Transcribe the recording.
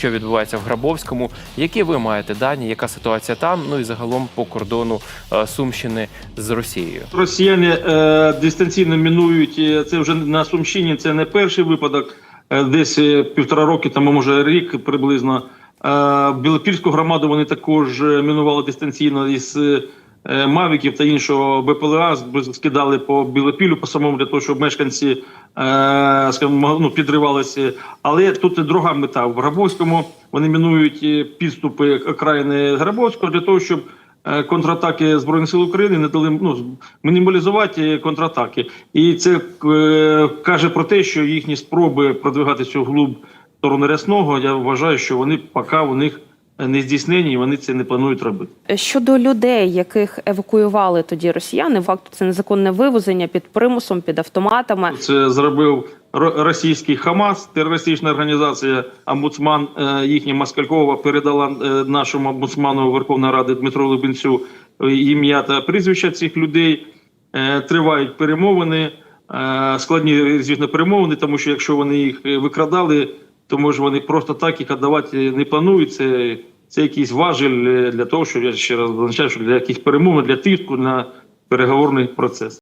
що відбувається в Грабовському. Які ви маєте дані? Яка ситуація там? Ну і загалом по кордону е, Сумщини з Росією? Росіяни е, дистанційно мінують е, це вже на Сумщині. Це не перший випадок. Е, десь півтора роки тому, може рік приблизно. Білопільську громаду вони також мінували дистанційно із мавіків та іншого БПЛА скидали по Білопілю по самому для того, щоб мешканці е, скажімо, ну, підривалися. Але тут друга мета в Грабовському. Вони мінують е, підступи окраїни Грабовського для того, щоб е, контратаки збройних сил України не дали ну мінімалізувати контратаки, і це е, каже про те, що їхні спроби продвигатися вглуб сторони рясного. Я вважаю, що вони поки у них не здійснені, і вони це не планують робити. Щодо людей, яких евакуювали тоді росіяни, факту це незаконне вивезення під примусом, під автоматами. Це зробив ро- російський Хамас, терористична організація. Омбудсман е, їхня Москалькова передала е, нашому омбудсману Верховної Ради Дмитру Лубенцю е, ім'я та прізвища цих людей. Е, Тривають перемовини, е, складні, звісно, перемовини, тому що якщо вони їх е, викрадали, то може вони просто так їх віддавати не планують. Це, це якийсь важель е, для того, що я ще раз зазначаю, що для яких перемовин, для тиску на переговорний процес.